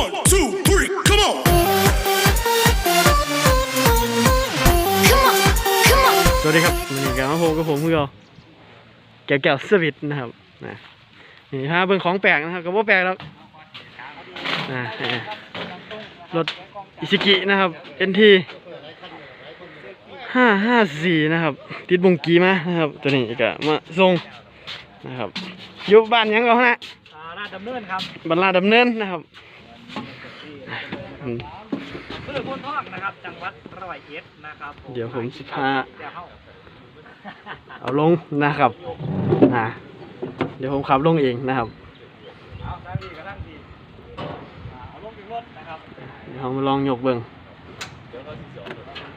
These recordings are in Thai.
One, two, three, come on. Come on, come on. สวัสดีครับวันนี้กับมาโฮกับผมคือเราแก้วแก้วสวิตนะครับนะนี่ฮะเบิ่งของแปลกนะครับก็บ่แปลกแล้วนะนี่รถอิชิกินะครับ NT ห้าห้าสี่นะครับ ติดบงกีมานะครับ ตัวนี้ก็มาส่งนะครับอยู่บ้านหยังก็นะ อ่าราชดำเนินครับ บรรลาดดำเนินนะครับ อืมเพื่อพ้นทอกนะครับ จังหวัดร้อยเอ็ดนะครับเดี๋ยวผมสิพา เดี๋ยวเข้าเอาลงนะครับอ่าเดี๋ยวผมขับลงเองนะครับเอานั่งดีก็นั่งดีอ่าเอาลงจากรถนะครับ เดี๋ยวเรามาลองยกเบิ่งนี่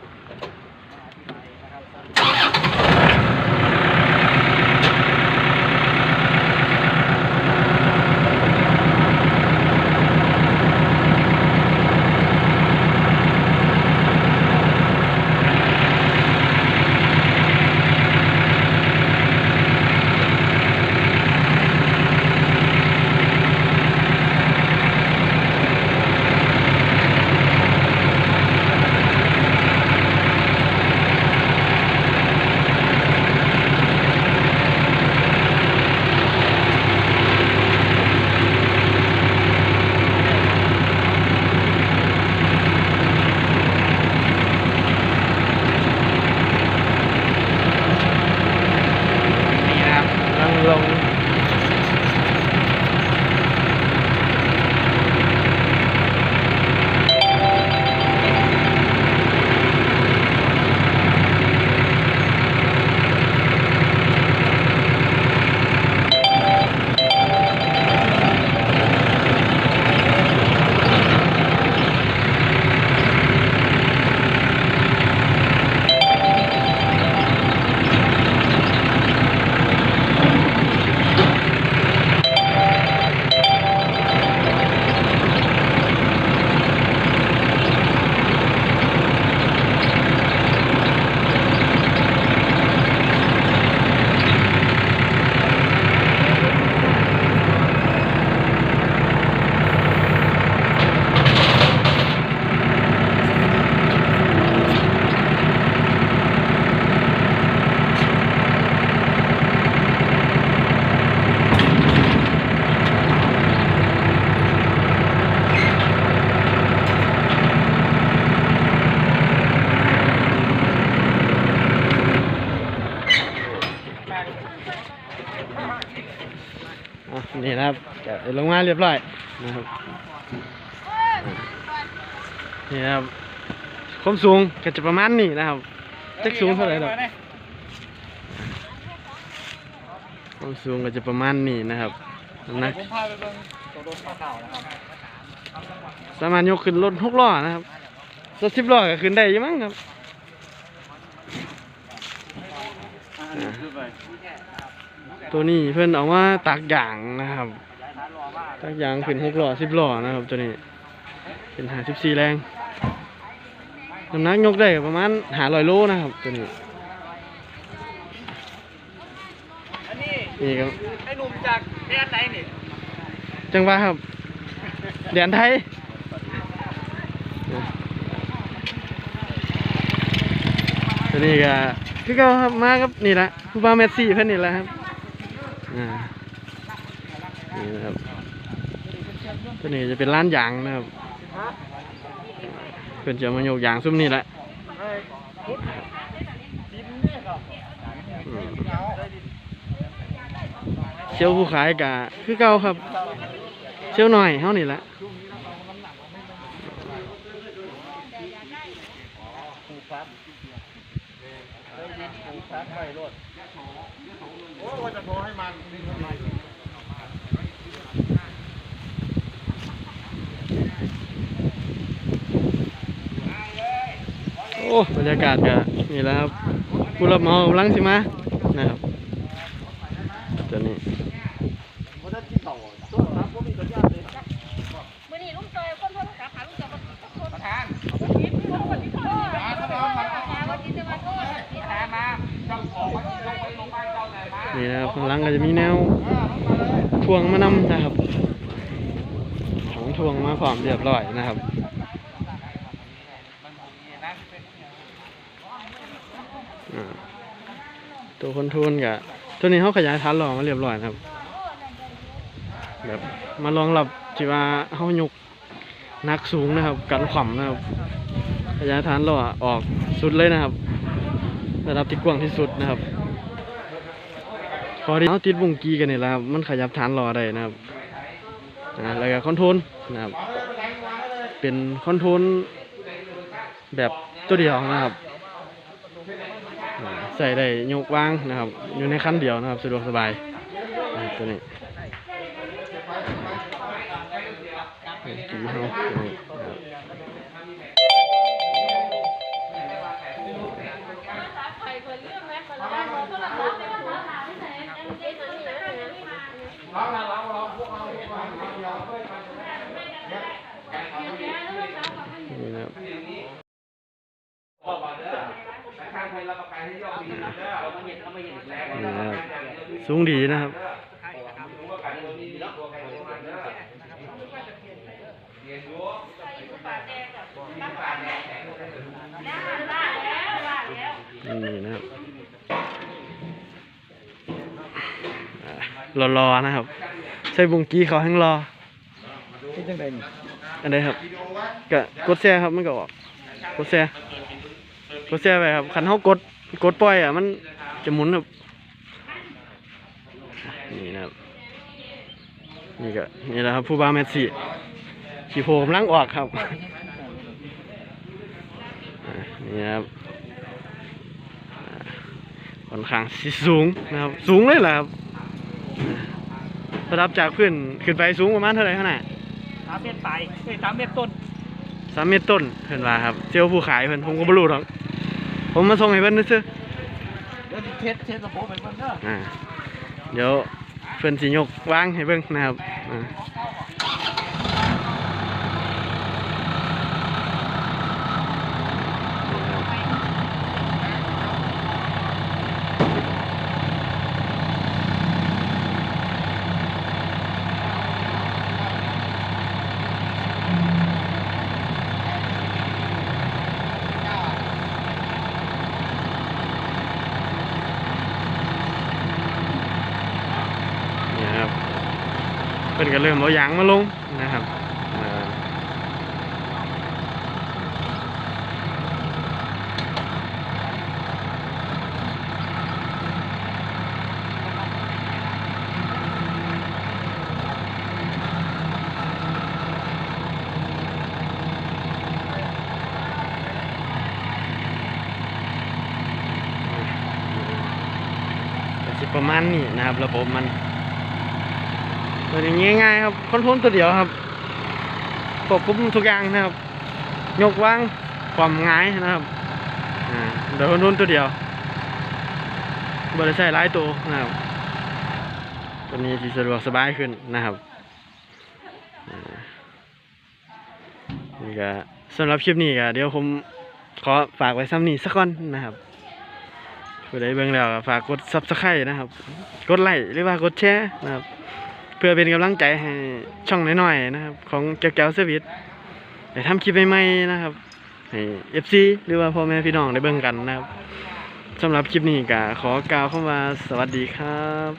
ก็ได้ลงมาเรียบร้อยนะครับนี่นะครับความสูงก็จะประมาณนี้นะครับจักสูงเท่าไหร่ดอกความสูงก็จะประมาณนี้นะครับน้ำหนักผมพาไปเบิ่งตัวรถเก่านะครับสามารถยกขึ้นรถหกล้อนะครับรถสิบล้อก็ขึ้นได้ยังมั้งครับตัวนี้เพื่อนเอามาตากยางนะครับ ตากยางขึ้นหกล้อสิบล้อนะครับตัวนี้ เป็นหาสิบสี่แรงน้ำหนักยกได้ประมาณหาร้อยโลนะครับตัวนี้อันนี้นี่ครับไอ้หนุ่มจากแดนไหนนี่จังหวะครับแดนไทยตัวนี้ก็คือเขาครับมาครับนี่แหละคูบาเมสซี่เพื่อนนี่แหละครับอ่านี่นะครับ ตัวนี้จะเป็นร้านยางนะครับเพื่อนจะมาโยกยางซุ้มนี่แหละอืมเชี่ยวผู้ขายกะคือเก่าครับ เชี่ยวหน่อยเท่านี่แหละโอ้ว่าจะโทรให้มัน อ้บรรยากาศก็นี่แล้วครับผู้รับเหมากำลังสิมานะครับตัวนี้ผมจะที่ต่อตัวครับผมมีสัญญาณเลยมื่อนี้ลุงจอยคนโทรศัพท์หาลุงจอยคนโทรประธานคนคิดคนคนที่โทรวันนี้จะมาโทรประธานมาเจ้าของวัดลงไปลงไปเจ้าไหนมานี่นะครับข้างหลังก็จะมีแนวพวงมานำนะครับของทวงมาพร้อมเรียบร้อยนะครับอ่า ตัวคอนโทรลกับตัวนี้เขาขยายฐานรองมาเรียบร้อยครับแบบมารองรับที่ว่าเขายกนักสูงนะครับ กันขวำนะครับขยายฐานรอออกสุดเลยนะครับระดับที่กว้างที่สุดนะครับ พอที่เขาติดวงกีกันนี่แหละครับมันขยับฐานรอได้นะครับอ่าแล้วก็คอนโทรลนะครับ เป็นคอนโทรลแบบตัวเดียวนะครับ ใส่ได้ยกวางนะครับ อยู่ในขั้นเดียวนะครับ สะดวกสบายนะครับตัวนี้กีเฮาตัวนี้นะครับนี่นะครับนี่นะครับ สูงดีนะครับนี่นะครับอ่ารอๆนะครับใส่บุงกี้เขาแห้งรอที่จังไดนี่อันใดครับก็กดแชร์ครับมันก็ออกกดแชร์กดแชร์ไปครับคันเขากดกดปล่อยอะมันจะหมุนครับ นี่นะครับ นี่ก็นี่แหละครับผู้บาแมสซี่ขี่โผล่กำลังออกครับอ่านี่นะครับอ่าค่อนข้างสิสูงนะครับ สูงเลยแหละครับระดับจากพื้นขึ้นไปสูงประมาณเท่าไหร่ขนาดสามเมตรปลายเอ้ยสามเมตรต้นสามเมตรต้นเพิ่นว่าครับเจ้าผู้ขายเพิ่นผมก็บ่รู้หรอกผมมาส่งให้เพิ่นซื่อเดี๋ยวสิเทสเทสระบบไปเพิ่นเด้อๆอ่า เดี๋ยวเพิ่นสิยกวางให้เบิ่งนะครับ เพิ่นก็เริ่มเอายางมาลงนะครับประมาณนี้นะครับ ระบบมัน ตัวนี้ง่ายๆครับคอนโทรลตัวเดียวครับควบคุมทุกอย่างนะครับ ยกวางความง่ายนะครับเดี๋ยวคอนโทรลตัวเดียวบริใช้หลายตัวนะครับ ตัวนี้สิสะดวกสบายขึ้นนะครับนี่ก็สำหรับคลิปนี้ก็เดี๋ยวผมขอฝากไว้ซ้ำนี้สักก่อนนะครับผู้ใดเบิ่งแล้วฝากกด subscribe นะครับ กดไลค์หรือว่ากดแชร์นะครับ เพื่อเป็นกำลังใจให้ช่องน้อยๆนะครับ ของแก้วแก้วเซอร์วิสได้ทำคลิปใหม่ๆนะครับให้เอฟซีหรือว่าพ่อแม่พี่น้องได้เบิ่งกันนะครับสำหรับคลิปนี้ก็ขอกล่าวคำว่าสวัสดีครับ